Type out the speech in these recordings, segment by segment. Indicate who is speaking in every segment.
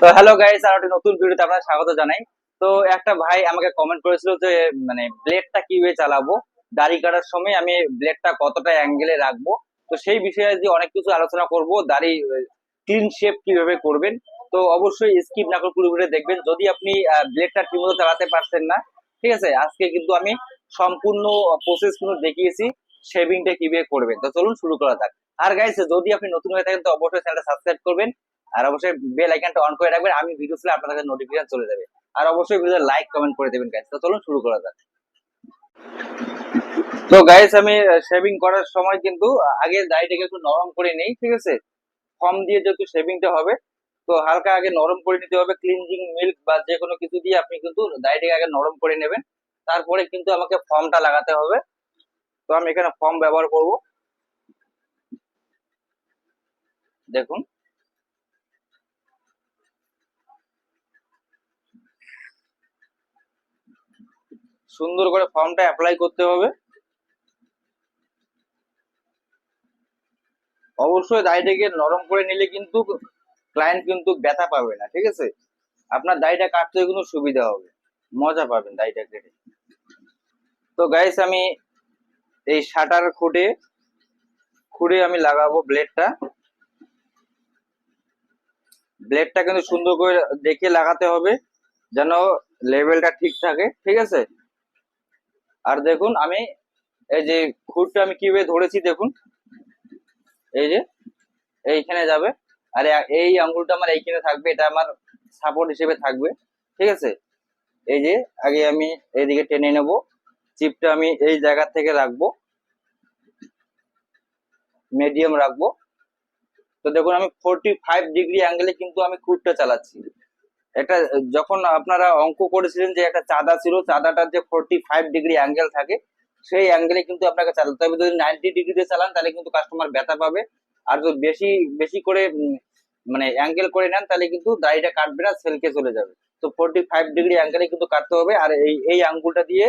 Speaker 1: তো hello guys আর একটা নতুন ভিডিওতে আপনাদের স্বাগত জানাই। তো একটা ভাই আমাকে কমেন্ট করেছিল যে মানে ব্লেডটা কীভাবে চালাবো? দাড়ি কাটার সময় আমি ব্লেডটা কতটা অ্যাঙ্গেলে রাখব? তো সেই বিষয়ে যে অনেক কিছু আলোচনা করব। দাড়ি ক্লিন শেপ কীভাবে করবেন? তো অবশ্যই স্কিপ না করে পুরোপুরি দেখবেন। যদি আপনি ব্লেডটা ঠিকমতো চালাতে পারছেন না, ঠিক আছে? আজকে কিন্তু আমি সম্পূর্ণ প্রসেস কিন্তু দেখিয়েছি শেভিংটা কীভাবে করবেন। তো চলুন শুরু করা যাক। আর গাইস যদি আপনি নতুন হয়ে থাকেন, তো অবশ্যই চ্যানেলটা সাবস্ক্রাইব করবেন। আর অবশ্যই বেল আইকনটা অন করে রাখবেন, আমি ভিডিও ছিল আপনার কাছে নোটিফিকেশন চলে যাবে। আর অবশ্যই ভিডিও লাইক কমেন্ট করে দেবেন গাইস তো চলুন শুরু করা যাক। তো গাইস আমি শেভিং করার সময় কিন্তু আগে দাড়িটাকে একটু নরম করে নেই, ঠিক আছে? ফর্ম দিয়ে যেহেতু শেভিংটা হবে, তো হালকা আগে নরম করে নিতে হবে ক্লিনজিং মিল্ক বা যে কোনো কিছু দিয়ে আপনি কিন্তু দাড়িটাকে আগে নরম করে নেবেন। তারপরে কিন্তু আমাকে ফর্মটা লাগাতে হবে। তো আমি এখানে ফর্ম ব্যবহার করব। দেখুন। সুন্দর করে ফর্মটা অ্যাপ্লাই করতে হবে। অবশ্যই দাড়িটাকে নরম করে নিলে কিন্তু ক্লায়েন্ট কিন্তু ব্যথা পাবে না, ঠিক আছে? আপনার দাড়িটা কাটতে কিন্তু সুবিধা হবে মজা পাবেন দাড়িটা কেটে। তো গাইস আমি এই শাটার খুঁটে, খুঁড়ে আমি লাগাবো ব্লেডটা ব্লেডটা কিন্তু সুন্দর করে দেখে লাগাতে হবে, যেন লেভেলটা ঠিক থাকে, ঠিক আছে? আর দেখুন, আমি এই যে খুঁটটা আমি কীভাবে ধরেছি দেখুন। এই যে, এইখানে যাবে। আর এই আঙ্গুলটা আমার এইখানে থাকবে, এটা আমার সাপোর্ট হিসেবে থাকবে। ঠিক আছে? এই যে, আগে আমি এইদিকে টেনে নেব। চিপটা আমি এই জায়গা থেকে রাখব। মিডিয়াম রাখব। তো দেখুন, আমি ফোরটি ফাইভ ডিগ্রি অ্যাঙ্গেলে কিন্তু আমি খুঁটটা চালাচ্ছি। এটা যখন আপনারা অঙ্ক করেছিলেন যে একটা চাঁদা ছিল, চাঁদাটার যে ফোরটি ফাইভ ডিগ্রি অ্যাঙ্গেল থাকে, সেই অ্যাঙ্গেলে কিন্তু আপনাকে চালাতে হবে। যদি নাইনটি ডিগ্রিতে চালান, তাহলে কিন্তু কাস্টমার ব্যথা পাবে। আর যদি বেশি বেশি করে মানে অ্যাঙ্গেল করে নেন, তাহলে কিন্তু দাড়িটা কাটবে না সেলকে চলে যাবে। তো ফোরটি ফাইভ ডিগ্রি অ্যাঙ্গেলে কিন্তু কাটতে হবে, আর এই এই আঙ্গুলটা দিয়ে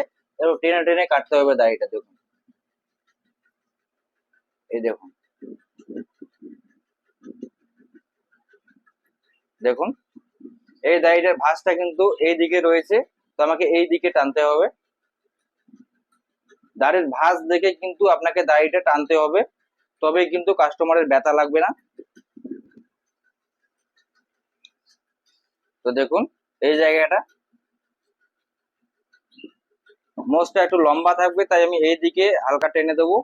Speaker 1: টেনে টেনে কাটতে হবে দাড়িটা, দেখুন। এই দেখুন। দেখুন। এই দাড়িটার ভাঁজটা কিন্তু এই দিকে রয়েছে, তো আমাকে এই দিকে টানতে হবে। দাড়ির ভাঁজ দেখে কিন্তু আপনাকে দাড়িটা টানতে হবে তবে কিন্তু কাস্টমারের ব্যথা লাগবে না। তো দেখুন, এই জায়গাটা মোচটা একটু লম্বা থাকবে, তাই আমি এই দিকে হালকা টেনে দেবো।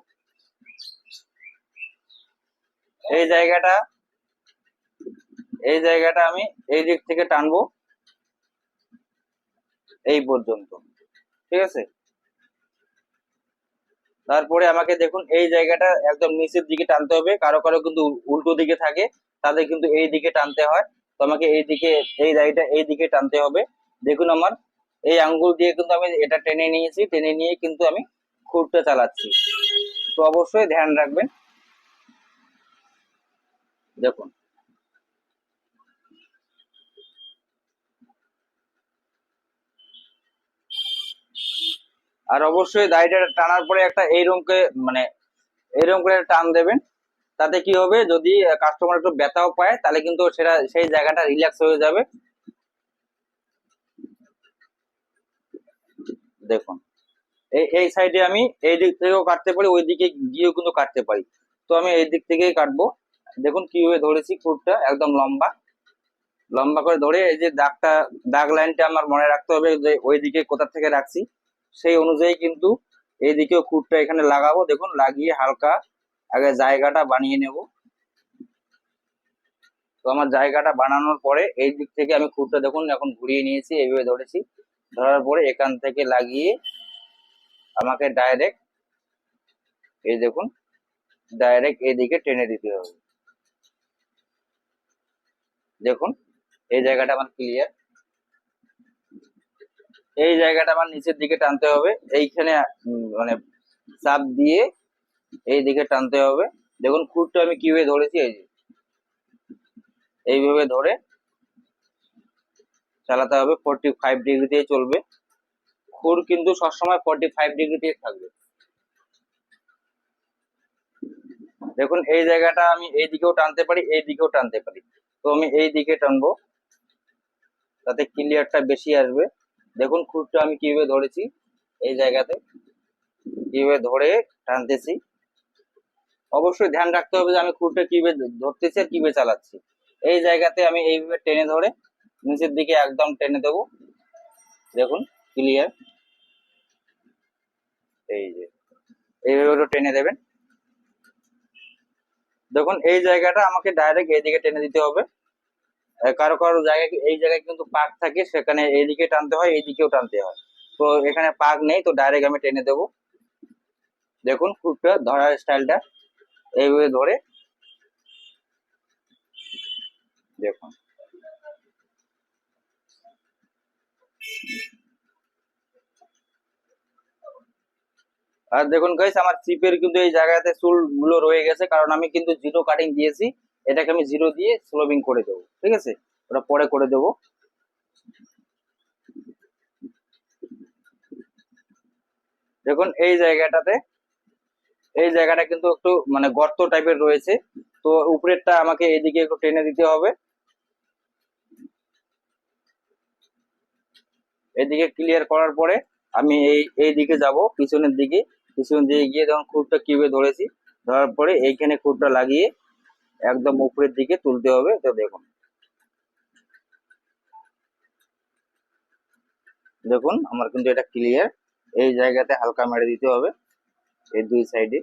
Speaker 1: এই জায়গাটা এই জায়গাটা আমি এই দিক থেকে টানবো এই পর্যন্ত। ঠিক আছে? তারপরে আমাকে দেখুন, এই জায়গাটা একদম নিচের দিকে টানতে হবে। কারও কারও কিন্তু উল্টো দিকে থাকে, তাদের কিন্তু এই দিকে টানতে হয়। তো আমাকে এই দিকে, এই দাড়িটা এই দিকে টানতে হবে। দেখুন আমার, এই আঙ্গুল দিয়ে কিন্তু আমি এটা টেনে নিয়েছি। টেনে নিয়ে কিন্তু আমি খুঁটটা চালাচ্ছি। তো অবশ্যই ধ্যান রাখবেন। দেখুন। আর অবশ্যই দাড়িটা টানার পরে একটা এইরকম মানে এইরকম করে টান দেবেন। তাতে কি হবে, যদি কাস্টমার একটু ব্যথাও পায়, তাহলে কিন্তু সেটা, সেই জায়গাটা রিল্যাক্স হয়ে যাবে। দেখুন, এই এই সাইডে আমি এই দিক থেকেও কাটতে পারি, ওই দিকে গিয়েও কিন্তু কাটতে পারি। তো আমি এই দিক থেকেই কাটবো। দেখুন কীভাবে ধরেছি খুঁটটা একদম লম্বা। লম্বা করে ধরে এই যে দাগটা, দাগ লাইনটা আমার মনে রাখতে হবে যে ওই দিকে কোথা থেকে রাখছি। সেই অনুযায়ী কিন্তু এইদিকেও খুঁটটা এখানে লাগাবো। দেখুন, লাগিয়ে হালকা আগে জায়গাটা বানিয়ে নেব। তো আমার জায়গাটা বানানোর পরে এই দিক থেকে আমি খুঁটটা দেখুন, এখন ঘুরিয়ে নিয়েছি, এইভাবে ধরেছি। ধরার পরে এখান থেকে লাগিয়ে আমাকে ডাইরেক্ট এই দেখুন ডাইরেক্ট এইদিকে টেনে দিতে হবে। দেখুন, এই জায়গাটা আমার ক্লিয়ার এই জায়গাটা আমার নিচের দিকে টানতে হবে। এইখানে মানে চাপ দিয়ে এই দিকে টানতে হবে। দেখুন খুঁটটা আমি কীভাবে ধরেছি, এই যে। এইভাবে ধরে চালাতে হবে। ফোরটি ফাইভ ডিগ্রিতে চলবে। খুর কিন্তু সবসময় ফোরটি ফাইভ ডিগ্রিতে থাকবে। দেখুন, এই জায়গাটা আমি এই দিকেও টানতে পারি এই দিকেও টানতে পারি। তো আমি এই দিকে টানবো, তাতে ক্লিয়ারটা বেশি আসবে। দেখুন খুঁটটা আমি কীভাবে ধরেছি এই জায়গাতে। কীভাবে ধরে টানতেছি। অবশ্যই ধ্যান রাখতে হবে যে আমি খুঁটটা কীভাবে ধরতেছি আর কীভাবে চালাচ্ছি। এই জায়গাতে আমি এইভাবে টেনে ধরে নিচের দিকে একদম টেনে দেবো। দেখুন ক্লিয়ার এই যে, এইভাবে টেনে দেবেন। দেখুন, এই জায়গাটা আমাকে ডাইরেক্ট এইদিকে টেনে দিতে হবে। কারও কারও জায়গায় এই জায়গায় কিন্তু পাক থাকে, সেখানে এইদিকে টানতে হয় এইদিকেও টানতে হয়। তো এখানে পাক নেই, তো ডাইরেক্ট আমি টেনে দেবো। দেখুন, খুঁটটা, ধরার স্টাইলটা এইভাবে ধরে। দেখুন। আর দেখুন গাইস আমার চিপের কিন্তু এই জায়গাতে চুলগুলো রয়ে গেছে, কারণ আমি কিন্তু জিরো কাটিং দিয়েছি। এটাকে আমি জিরো দিয়ে স্লোবিং করে দেবো, ঠিক আছে? ওটা পরে করে দেবো। দেখুন, এই জায়গাটাতে, এই জায়গাটা কিন্তু একটু মানে গর্ত টাইপের রয়েছে। তো উপরেরটা আমাকে এদিকে একটু টেনে দিতে হবে। এদিকে ক্লিয়ার করার পরে আমি এই এই দিকে যাব, পিছনের দিকে। পিছনের দিকে গিয়ে যখন খুঁটটা কিউবে ধরেছি, ধরার পরে এইখানে খুঁটটা লাগিয়ে একদম উপরের দিকে তুলতে হবে, তো দেখুন। দেখুন, আমার কিন্তু এটা ক্লিয়ার এই জায়গাতে হালকা মেরে দিতে হবে, এই দুই সাইডে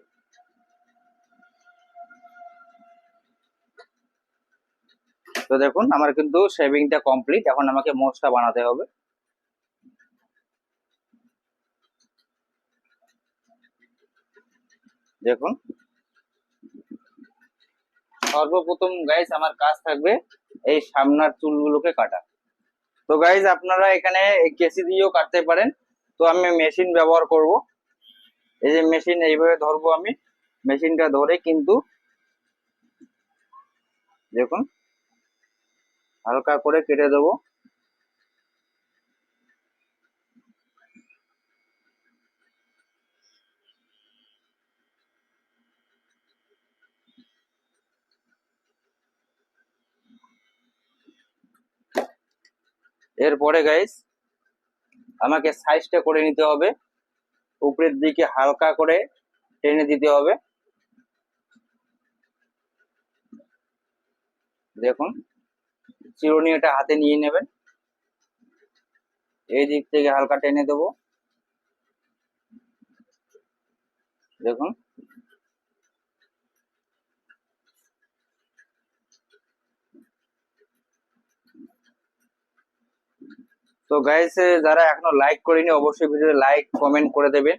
Speaker 1: তো দেখুন, আমার কিন্তু শেভিংটা কমপ্লিট এখন আমাকে মোচটা বানাতে হবে। দেখুন সর্বপ্রথম গাইজ আমার কাজ থাকবে এই সামনার চুলগুলোকে কাটা। তো গাইজ আপনারা এখানে কেসি দিয়েও কাটতে পারেন। তো আমি মেশিন ব্যবহার করব। এই যে মেশিন এইভাবে ধরবো আমি। মেশিনটা ধরে কিন্তু দেখুন, হালকা করে কেটে দেবো। এরপরে গাইস আমাকে সাইজটা করে নিতে হবে। উপরের দিকে হালকা করে টেনে দিতে হবে। দেখুন, চিরুনিটা হাতে নিয়ে নেবেন। এই দিক থেকে হালকা টেনে দেবো। দেখুন তো গাইস যারা এখনও লাইক করেনি, অবশ্যই ভিডিওতে লাইক কমেন্ট করে দেবেন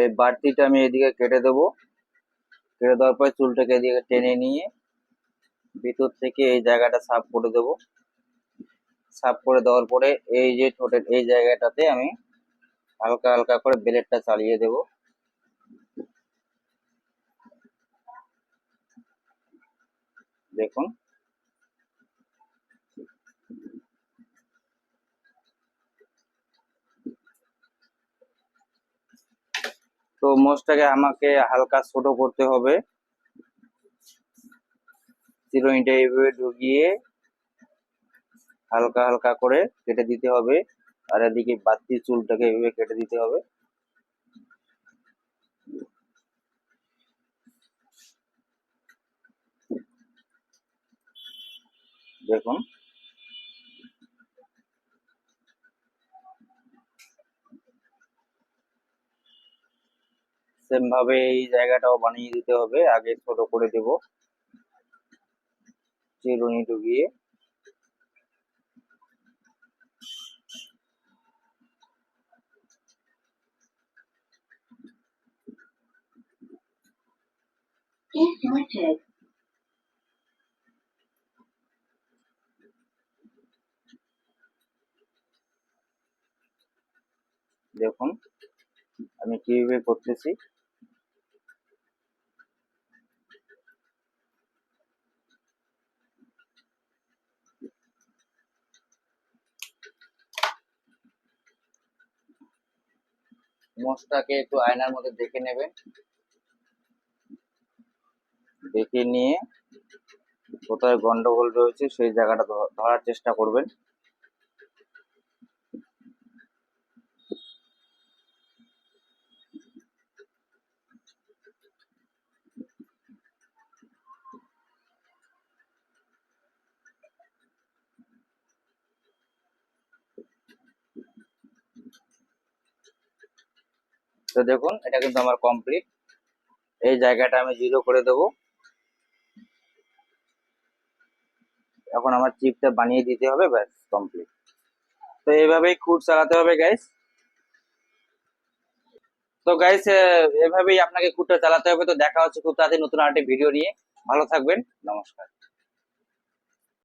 Speaker 1: এই বাড়তিটা আমি এদিকে কেটে দেবো। কেটে দেওয়ার পরে চুলটাকে এদিকে টেনে নিয়ে ভিতর থেকে এই জায়গাটা সাফ করে দেবো। সাফ করে দেওয়ার পরে এই যে ঠোঁটের এই জায়গাটাতে আমি হালকা হালকা করে ব্লেডটা চালিয়ে দেবো। দেখুন। তো মোষটাকে আমাকে হালকা ছোট করতে হবে। চিরুনিটা এইভাবে ঢুকিয়ে হালকা হালকা করে কেটে দিতে হবে। আর এদিকে বাড়তি চুলটাকে এইভাবে কেটে দিতে হবে। দেখুন। সেম ভাবে এই জায়গাটাও বানিয়ে দিতে হবে। আগে ছোট করে দেব। চিরুনি ঢুকিয়ে।
Speaker 2: Please sorted.
Speaker 1: দেখুন। আমি কীভাবে করতেছি? মোষটাকে একটু আয়নার মধ্যে দেখে নেবেন। দেখে নিয়ে কোথায় গন্ডগোল রয়েছে সেই জায়গাটা ধরার চেষ্টা করবেন। তো দেখুন, এটা কিন্তু আমার কমপ্লিট এই জায়গাটা আমি জিরো করে দেবো। এখন আমার চিপটা বানিয়ে দিতে হবে, ব্যাস কমপ্লিট তো এইভাবেই খুঁট চালাতে হবে গাইস তো গাইস এভাবেই আপনাকে খুঁটটা চালাতে হবে। তো দেখা হচ্ছে খুব তাড়াতাড়ি নতুন আরেকটি ভিডিও নিয়ে। ভালো থাকবেন। নমস্কার।